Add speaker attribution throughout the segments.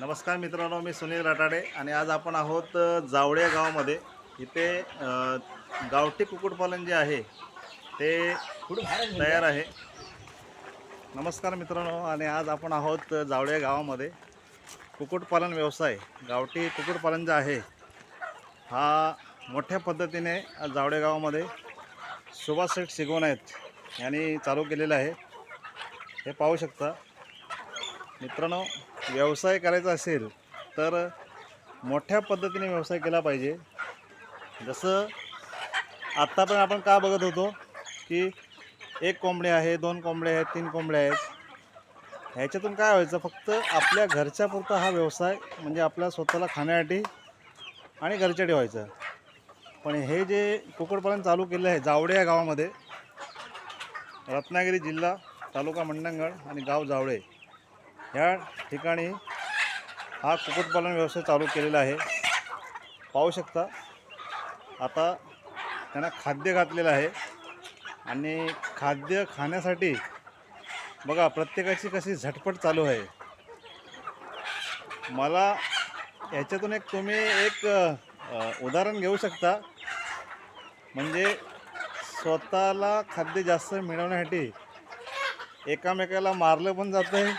Speaker 1: नमस्कार मित्रांनो मी सुनील रटाडे आणि आज आपण आहोत जावळे गावामध्ये. इथे गावठी कुक्कुटपालन जे आहे ते तयार आहे. नमस्कार मित्रांनो आणि आज आपण आहोत जावळे गावामध्ये. कुक्कुटपालन व्यवसाय गावठी कुक्कुटपालन जे आहे हा मोठ्या पद्धतीने आज जावळे गावामध्ये सुभाष शेठ शिगवण आहेत यांनी चालू केलेलं आहे. हे पाहू शकता. मित्रांनो व्यवसाय करायचा असेल तर मोठ्या पद्धतीने व्यवसाय केला पाहिजे. जसं आत्ता पण आपण का बघत होतो की एक कोंबडी आहे दोन कोंबड्या आहेत तीन कोंबड्या आहेत. ह्याच्यातून काय व्हायचं? फक्त आपल्या घरच्या पुरता हा व्यवसाय म्हणजे आपल्या स्वतःला खाण्यासाठी आणि घरच्या ठेवायचं पण हे जे कुक्कुटपालन चालू केलं आहे जावडे या गावामध्ये रत्नागिरी जिल्हा तालुका मंडणगड आणि गाव जावळे या ठिकाणी हा कुक्कुटपालन व्यवसाय चालू केलेला आहे. पाहू शकता आता त्यांना खाद्य घातलेलं आहे. आणि खाद्य खाण्यासाठी बघा प्रत्येकाची कशी झटपट चालू आहे. मला याच्यातून एक तुम्ही एक उदाहरण घेऊ शकता. म्हणजे स्वतःला खाद्य जास्त मिळवण्यासाठी एकामेकाला मारलं पण जातं आहे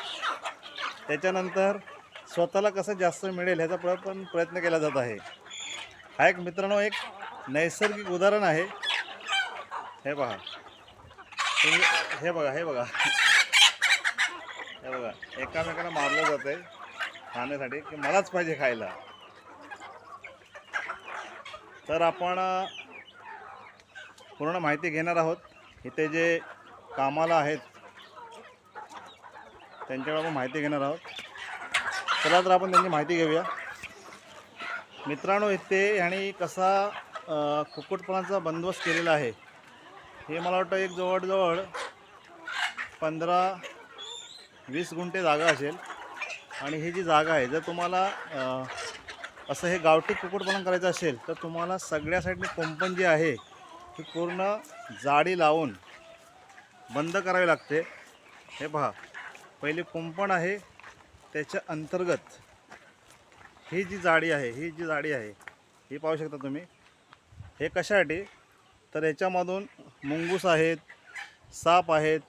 Speaker 1: त्याच्यानंतर स्वतःला कसं जास्त मिळेल ह्याचा प्र पण प्रयत्न केला जात आहे. हा एक मित्रांनो एक नैसर्गिक उदाहरण आहे. हे बघा. तुम्ही हे बघा हे बघा. हे बघा. एकामेकांना मारलं जात आहे खाण्यासाठी की मलाच पाहिजे खायला. तर आपण पूर्ण माहिती घेणार आहोत. इथे जे कामाला आहेत त्यांच्याकडे आपण माहिती घेणार आहोत. चला तर आपण त्यांची माहिती घेऊया. मित्रांनो इथे ह्याने कसा कुक्कुटपणाचा बंदोबस्त केलेला आहे हे मला वाटतं एक जवळजवळ पंधरा वीस गुंठे जागा असेल. आणि ही जी जागा आहे जर तुम्हाला असं हे गावठी कुक्कुटपालन करायचं असेल तर तुम्हाला सगळ्या साईडने कुंपण जी आहे ती पूर्ण जाडी लावून बंद करावी लागते. हे पहा. पहिले कुंपण आहे त्याच्या अंतर्गत ही जी जाडी आहे ही जी जाडी आहे ही पाहू शकता तुम्ही. हे कशासाठी? तर याच्यामधून मुंगूस आहेत साप आहेत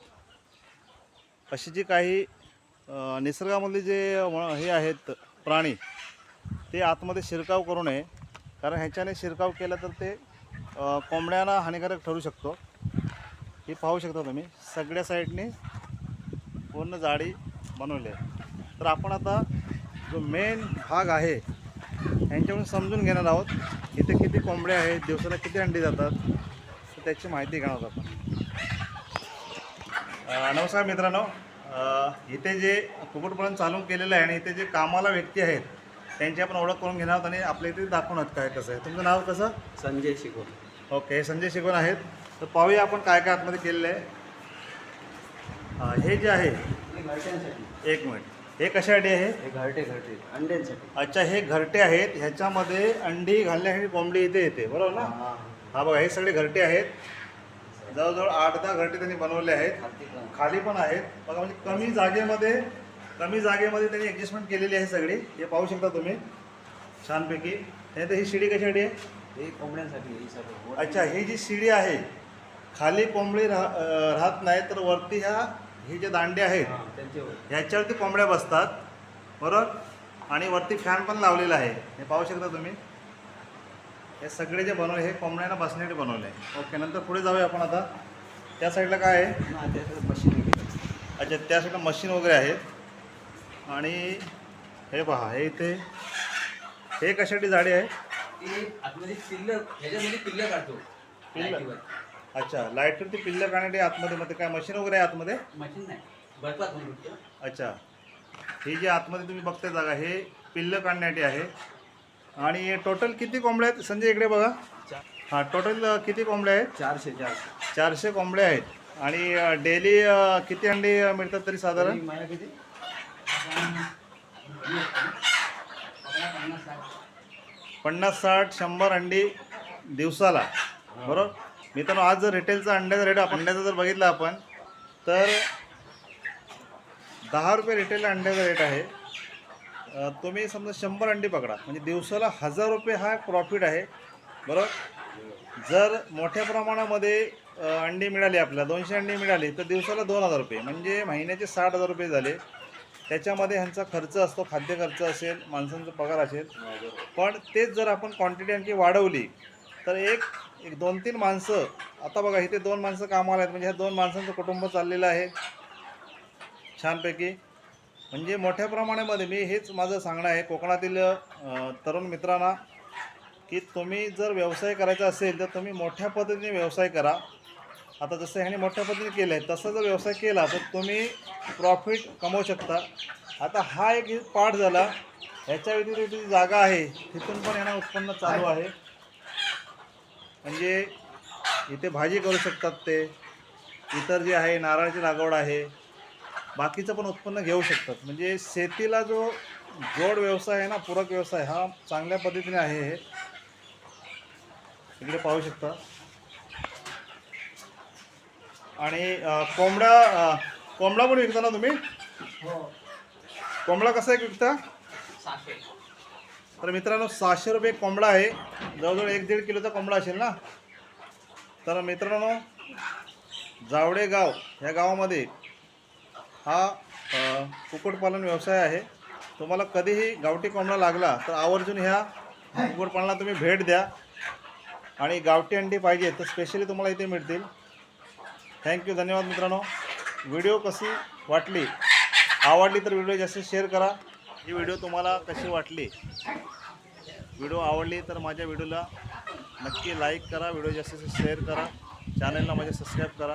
Speaker 1: अशी जी काही निसर्गामधली निसर्गामधले जे हे आहेत प्राणी ते आतमध्ये शिरकाव करू नये. कारण ह्याच्याने शिरकाव केला तर ते कोंबड्यांना हानिकारक ठरू शकतो. हे पाहू शकता तुम्ही. सगळ्या साईडने पूर्ण जाळी बनवली आहे. तर आपण आता जो मेन भाग आहे यांच्याकडून समजून घेणार आहोत इथे किती कोंबड्या आहेत दिवसाला किती अंडी जातात तर त्याची माहिती घेणार आहोत आपण. नमस्कार मित्रांनो. इथे जे कुक्कुटपालन चालू केलेलं आहे आणि इथे जे कामाला व्यक्ती आहेत त्यांची आपण ओळख करून घेणार आहोत आणि आपल्या इथे दाखवणार काय कसं आहे. तुमचं नाव कसं?
Speaker 2: संजय शिकोर
Speaker 1: ओके हे संजय शिकवण आहेत. तर पाहूया आपण काय काय आतमध्ये केलेलं आहे. हे जे आहे एक मिनिट. हे कशासाठी आहे?
Speaker 2: हे घरटे घरटे अंड्यांसाठी.
Speaker 1: अच्छा हे घरटे आहेत ह्याच्यामध्ये अंडी घालण्यासाठी कोंबडी इथे येते बरोबर ना?
Speaker 2: हा.
Speaker 1: बघा हे सगळे घरटे आहेत. जवळजवळ आठ दहा घरटे त्यांनी बनवले आहेत. खाली पण. आहेत. बघा म्हणजे कमी जागेमध्ये कमी जागेमध्ये त्यांनी ॲडजस्टमेंट केलेली आहे सगळी. हे पाहू शकता तुम्ही. छानपैकी. त्यानंतर ही शिडी कशासाठी आहे?
Speaker 2: हे कोंबड्यांसाठी
Speaker 1: अच्छा ही जी शिडी आहे खाली कोंबडी राह राहत नाही तर वरती ह्या ही जे दांडे आहेत ह्याच्यावरती कोंबड्या बसतात. बरोबर? आणि वरती फॅन पण लावलेला आहे. हे पाहू शकता तुम्ही? हे सगळे जे बनवले हे कोंबड्यांना बसण्यासाठी बनवले. आहे ओके नंतर पुढे जाऊया आपण आता. त्या साईडला काय आहे?
Speaker 2: मशीन
Speaker 1: अच्छा त्या साईडला मशीन वगैरे आहेत. आणि हे पहा हे इथे. हे कशासाठी जाडी आहे
Speaker 2: ते आतमध्ये पिल्ल ह्याच्यामध्ये पिल्ल काढतो.
Speaker 1: पिल्लं? अच्छा लाईटवरती पिल्लं काढण्यासाठी आतमध्ये मध्ये काय मशीन वगैरे आहे आतमध्ये?
Speaker 2: मशीन नाही. बर्फात.
Speaker 1: अच्छा. ही जी आतमध्ये तुम्ही बघताय जागा हे पिल्लं काढण्यासाठी आहे. आणि टोटल किती कोंबड्या आहेत? संजय इकडे बघा.
Speaker 2: चार-
Speaker 1: हां टोटल किती कोंबड्या आहेत?
Speaker 2: चारशे चारशे.
Speaker 1: चारशे कोंबड्या आहेत. आणि डेली किती अंडी अ, मिळतात तरी साधारण?
Speaker 2: किती? पन्नास साठ.
Speaker 1: पन्नास साठ शंभर अंडी दिवसाला. बरोबर? मित्रांनो आज जर रिटेलचा अंड्याचा रेट अंड्याचा जर बघितला आपण तर दहा रुपये रिटेल अंड्याचा रेट आहे. तुम्ही समजा शंभर अंडी पकडा. म्हणजे दिवसाला हजार रुपये हा प्रॉफिट आहे. बरोबर? जर मोठ्या प्रमाणामध्ये अंडी मिळाली आपल्याला दोनशे अंडी मिळाली तर दिवसाला दोन हजार रुपये. म्हणजे महिन्याचे साठ हजार रुपये झाले. त्याच्यामध्ये ह्यांचा खर्च असतो खाद्य खर्च असेल माणसांचा पगार असेल. पण तेच जर आपण क्वांटिटी आणखी वाढवली तर एक एक दोन तीन माणसं. आता बघा इथे दोन माणसं कामाला आहेत. म्हणजे ह्या दोन माणसांचं कुटुंब चाललेलं आहे. छानपैकी. म्हणजे मोठ्या प्रमाणामध्ये मी हेच माझं सांगणं आहे कोकणातील तरुण मित्रांना की तुम्ही जर व्यवसाय करायचा असेल तर तुम्ही मोठ्या पद्धतीने व्यवसाय करा. आता जसं ह्याने मोठ्या पद्धतीने केलं आहे तसा जर व्यवसाय केला तर तुम्ही प्रॉफिट कमवू शकता. आता हा एक पार्ट झाला. ह्याच्या व्यतिरिक्त जी जागा आहे तिथून पण यांना उत्पन्न चालू आहे. म्हणजे इथे भाजी करू शकतात ते. इतर जे आहे नारळाची लागवड आहे बाकीचं पण उत्पन्न घेऊ शकतात. म्हणजे शेतीला जो जोड व्यवसाय आहे ना पूरक व्यवसाय हा चांगल्या पद्धतीने आहे हे. इकडे पाहू शकता. आणि कोंबडा कोंबडा पण विकता ना तुम्ही? कोंबडा कसा आहे विकता? तर मित्रांनो सहाशे रुपये कोंबडा आहे. जवळजवळ एक दीड किलोचा कोंबडा असेल ना? तर मित्रांनो जावडे गाव ह्या गावामध्ये हा कुक्कुटपालन व्यवसाय आहे. तुम्हाला कधीही गावठी कोंबडा लागला तर आवर्जून ह्या कुक्कुटपालनाला तुम्ही भेट द्या. आणि गावठी अंडी पाहिजे तर स्पेशली तुम्हाला इथे मिळतील. थँक्यू धन्यवाद मित्रांनो. व्हिडिओ कशी वाटली? आवडली तर व्हिडिओ जास्त शेअर करा. ही व्हिडिओ तुम्हाला कशी वाटली? व्हिडिओ आवडली तर माझ्या व्हिडिओला नक्की लाईक करा व्हिडिओ जास्तीत जास्त शेअर करा. चॅनलला माझ्या सबस्क्राईब करा.